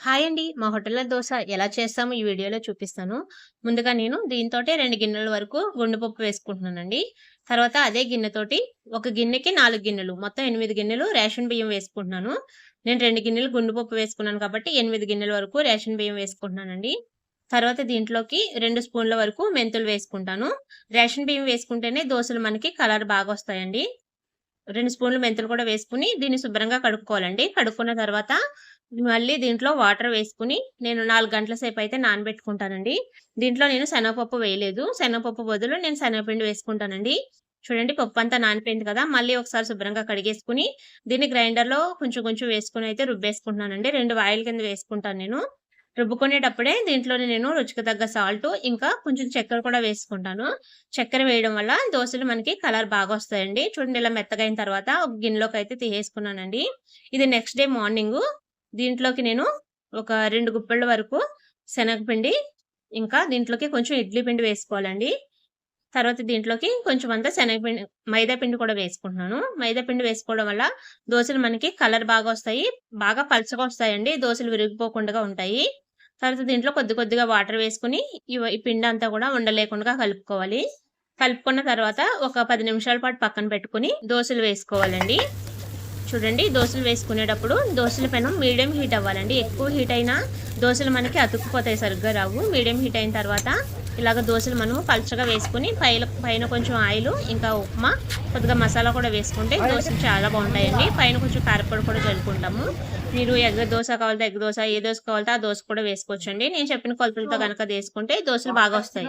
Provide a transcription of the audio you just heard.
Hi అండి. మా హోటల్‌లో దోశ ఎలా చేస్తామో ఈ వీడియోలో చూపిస్తాను. ముందుగా నేను దీంతో రెండు గిన్నెల వరకు గుండెపప్పు వేసుకుంటున్నానండి. తర్వాత అదే గిన్నెతోటి ఒక గిన్నెకి నాలుగు గిన్నెలు మొత్తం ఎనిమిది గిన్నెలు రేషన్ బియ్యం వేసుకుంటున్నాను. నేను రెండు గిన్నెలు గుండెపప్పు వేసుకున్నాను కాబట్టి ఎనిమిది గిన్నెల వరకు రేషన్ బియ్యం వేసుకుంటున్నానండి. తర్వాత దీంట్లోకి రెండు స్పూన్ల వరకు మెంతులు వేసుకుంటాను. రేషన్ బియ్యం వేసుకుంటేనే దోశలు మనకి కలర్ బాగా వస్తాయండి రెండు స్పూన్లు మెంతులు కూడా వేసుకుని దీన్ని శుభ్రంగా కడుక్కోవాలండి. కడుక్కున్న తర్వాత మళ్ళీ దీంట్లో వాటర్ వేసుకుని నేను నాలుగు గంటల సేపు అయితే నానబెట్టుకుంటానండి. దీంట్లో నేను శనగపప్పు వేయలేదు. శనగపప్పు బదులు నేను శనగపిండి వేసుకుంటానండి. చూడండి పప్పు అంతా నానిపోయింది కదా! మళ్ళీ ఒకసారి శుభ్రంగా కడిగేసుకుని దీన్ని గ్రైండర్‌లో కొంచెం కొంచెం వేసుకుని అయితే రుబ్బేసుకుంటున్నానండి. రెండు వాయిల కింద వేసుకుంటాను నేను. రుబ్బుకునేటప్పుడే దీంట్లోనే నేను రుచికి తగ్గ సాల్ట్ ఇంకా కొంచెం చక్కెర కూడా వేసుకుంటాను. చక్కెర వేయడం వల్ల దోసలు మనకి కలర్ బాగా వస్తాయండి చూడండి ఇలా మెత్తగైన తర్వాత ఒక గిన్నెలోకైతే తీసేసుకున్నానండి. ఇది నెక్స్ట్ డే మార్నింగు దీంట్లోకి నేను ఒక రెండు గుప్పెళ్ళ వరకు శనగపిండి, ఇంకా దీంట్లోకి కొంచెం ఇడ్లీ పిండి వేసుకోవాలండి. తర్వాత దీంట్లోకి కొంచెం అంతా శనగపిండి మైదా పిండి కూడా వేసుకుంటున్నాను. మైదా పిండి వేసుకోవడం వల్ల దోశలు మనకి కలర్ బాగా వస్తాయి బాగా పలచగా వస్తాయండి. దోశలు విరిగిపోకుండా ఉంటాయి. తర్వాత దీంట్లో కొద్ది కొద్దిగా వాటర్ వేసుకొని ఈ పిండి అంతా కూడా ఉండలేకుండా కలుపుకోవాలి. కలుపుకున్న తర్వాత ఒక పది నిమిషాల పాటు పక్కన పెట్టుకొని దోశలు వేసుకోవాలండి. చూడండి దోసలు వేసుకునేటప్పుడు దోశల పెనం మీడియం హీట్ అవ్వాలండి. ఎక్కువ హీట్ అయినా దోసలు మనకి అతుక్కుపోతాయి సరిగ్గా రావు. మీడియం హీట్ అయిన తర్వాత ఇలాగ దోశలు మనము పలుచగా వేసుకొని పైన పైన కొంచెం ఆయిల్ ఇంకా ఉప్మా, కొద్దిగా మసాలా కూడా వేసుకుంటే దోసలు చాలా బాగుంటాయండి పైన కొంచెం కారపొడి కూడా చల్లుకుంటాము మీరు ఎగ్ దోశ కావాలంటే ఎగ్ దోశ ఏ దోశ కావాలంటే ఆ దోశ కూడా వేసుకోవచ్చండి. నేను చెప్పిన కొలతలతో కనుక వేసుకుంటే దోసలు బాగా వస్తాయి.